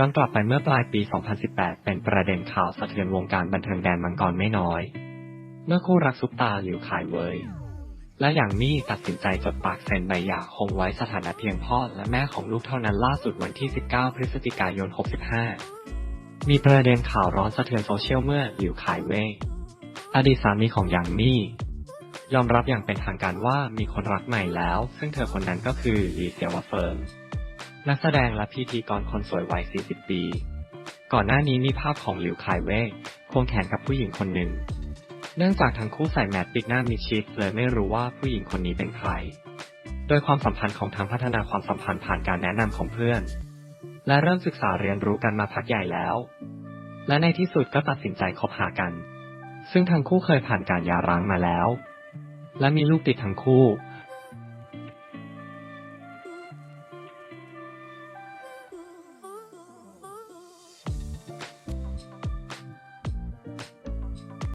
ย้อนกลับไปเมื่อปลายปี 2018 เป็นประเด็นข่าวสะเทือนวงการบันเทิงแดนมังกรไม่น้อย เมื่อคู่รักซุปตาหลิวขายเวยและอย่างมี่ตัดสินใจจดปากเซ็นใบหย่าคงไว้สถานะเพียงพ่อและแม่ของลูกเท่านั้นล่าสุดวันที่ 19 พฤศจิกายน 65 มีประเด็นข่าวร้อนสะเทือนโซเชียลเมื่อหลิวขายเว่ยอดีตสามีของหยางมี่ยอมรับอย่างเป็นทางการว่ามีคนรักใหม่แล้ว ซึ่งเธอคนนั้นก็คือลีเซียวเฟิง นักแสดงและพิธีกรคนสวยวัย 40 ปี ก่อนหน้านี้มีภาพของหลิวคายเว่ยควงแขนกับผู้หญิงคนหนึ่ง เนื่องจากทั้งคู่ใส่แมสปิดหน้ามิชิดเลยไม่รู้ว่าผู้หญิงคนนี้เป็นใคร โดยความสัมพันธ์ของทางพัฒนาความสัมพันธ์ผ่านการแนะนำของเพื่อน และเริ่มศึกษาเรียนรู้กันมาพักใหญ่แล้ว และในที่สุดก็ตัดสินใจคบหากัน ซึ่งทั้งคู่เคยผ่านการหย่าร้างมาแล้ว และมีลูกติดทั้งคู่